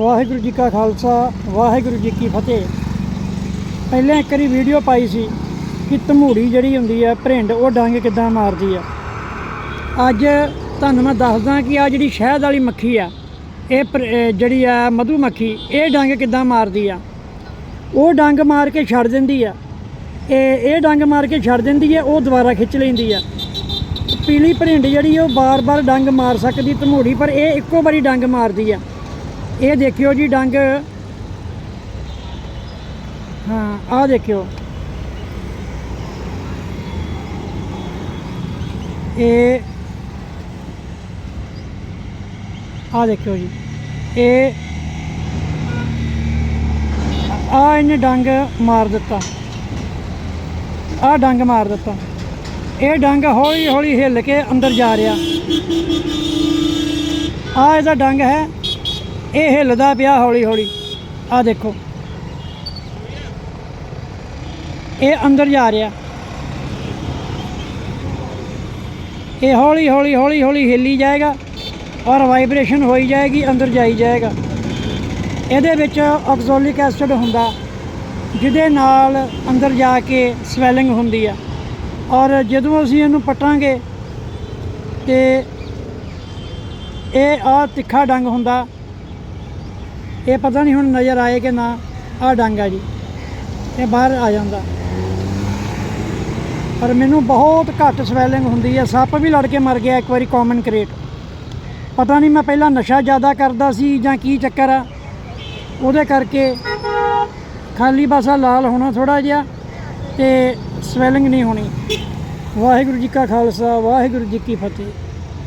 ਵਾਹਿਗੁਰੂ ਜੀ ਕਾ ਖਾਲਸਾ, ਵਾਹਿਗੁਰੂ ਜੀ ਕੀ ਫਤਿਹ। ਪਹਿਲਾਂ ਇੱਕ ਵਾਰੀ ਵੀਡੀਓ ਪਾਈ ਸੀ ਕਿ ਧਮੂੜੀ ਜਿਹੜੀ ਹੁੰਦੀ ਆ, ਭਰਿੰਡ, ਉਹ ਡੰਗ ਕਿੱਦਾਂ ਮਾਰਦੀ ਆ। ਅੱਜ ਤੁਹਾਨੂੰ ਮੈਂ ਦੱਸਦਾ ਕਿ ਆ ਜਿਹੜੀ ਸ਼ਹਿਦ ਵਾਲੀ ਮੱਖੀ ਆ, ਇਹ ਪਰ- ਜਿਹੜੀ ਆ ਮਧੂ ਮੱਖੀ, ਇਹ ਡੰਗ ਕਿੱਦਾਂ ਮਾਰਦੀ ਆ? ਉਹ ਡੰਗ ਮਾਰ ਕੇ ਛੱਡ ਦਿੰਦੀ ਆ। ਇਹ ਇਹ ਡੰਗ ਮਾਰ ਕੇ ਛੱਡ ਦਿੰਦੀ ਆ, ਉਹ ਦੁਬਾਰਾ ਖਿੱਚ ਲੈਂਦੀ ਆ। ਪੀਲੀ ਭਰਿੰਡ ਜਿਹੜੀ ਉਹ ਬਾਰ-ਬਾਰ ਡੰਗ ਮਾਰ ਸਕਦੀ ਧਮੂੜੀ, ਪਰ ਇਹ ਇੱਕੋ ਵਾਰੀ ਡੰਗ ਮਾਰਦੀ ਆ। ਇਹ ਦੇਖਿਓ ਜੀ ਡੰਗ ਹਾਂ ਆਹ ਦੇਖਿਓ ਇਹ ਆਹ ਦੇਖਿਓ ਜੀ ਇਹ ਆ ਇਹਨੇ ਡੰਗ ਮਾਰ ਦਿੱਤਾ ਆ ਡੰਗ ਮਾਰ ਦਿੱਤਾ ਇਹ ਡੰਗ ਹੌਲੀ ਹੌਲੀ ਹਿੱਲ ਕੇ ਅੰਦਰ ਜਾ ਰਿਹਾ ਆ ਇਹਦਾ ਡੰਗ ਹੈ ਇਹ ਹਿੱਲਦਾ ਪਿਆ ਹੌਲੀ ਹੌਲੀ। ਆ ਦੇਖੋ। ਇਹ ਅੰਦਰ ਜਾ ਰਿਹਾ। ਇਹ ਹੌਲੀ ਹੌਲੀ ਹੌਲੀ ਹੌਲੀ ਹਿੱਲੀ ਜਾਏਗਾ ਔਰ ਵਾਈਬ੍ਰੇਸ਼ਨ ਹੋਈ ਜਾਏਗੀ, ਅੰਦਰ ਜਾਈ ਜਾਏਗਾ। ਇਹਦੇ ਵਿੱਚ ਆਕਜ਼ੋਲਿਕ ਐਸਿਡ ਹੁੰਦਾ, ਜਿਹਦੇ ਨਾਲ ਅੰਦਰ ਜਾ ਕੇ ਸਵੈਲਿੰਗ ਹੁੰਦੀ ਆ। ਔਰ ਜਦੋਂ ਅਸੀਂ ਇਹਨੂੰ ਪਟਾਂਗੇ ਤੇ ਇਹ ਆ ਤਿੱਖਾ ਡੰਗ ਹੁੰਦਾ ਇਹ ਪਤਾ ਨਹੀਂ ਹੁਣ ਨਜ਼ਰ ਆਏ ਕਿ ਨਾ ਆ ਡੰਗ ਆ ਜੀ। ਇਹ ਬਾਹਰ ਆ ਜਾਂਦਾ। ਪਰ ਮੈਨੂੰ ਬਹੁਤ ਘੱਟ ਸਵੈਲਿੰਗ ਹੁੰਦੀ ਹੈ। ਸੱਪ ਵੀ ਲੜ ਕੇ ਮਰ ਗਿਆ ਇੱਕ ਵਾਰੀ ਕਾਮਨ ਕ੍ਰੇਟ ਪਤਾ ਨਹੀਂ ਮੈਂ ਪਹਿਲਾਂ ਨਸ਼ਾ ਜ਼ਿਆਦਾ ਕਰਦਾ ਸੀ ਜਾਂ ਕੀ ਚੱਕਰ ਆ। ਉਹਦੇ ਕਰਕੇ ਖਾਲੀ ਬਸ ਲਾਲ ਹੋਣਾ ਥੋੜਾ ਜਿਹਾ ਤੇ ਸਵੈਲਿੰਗ ਨਹੀਂ ਹੋਣੀ। ਵਾਹਿਗੁਰੂ ਜੀ ਕਾ ਖਾਲਸਾ, ਵਾਹਿਗੁਰੂ ਜੀ ਕੀ ਫਤਿਹ।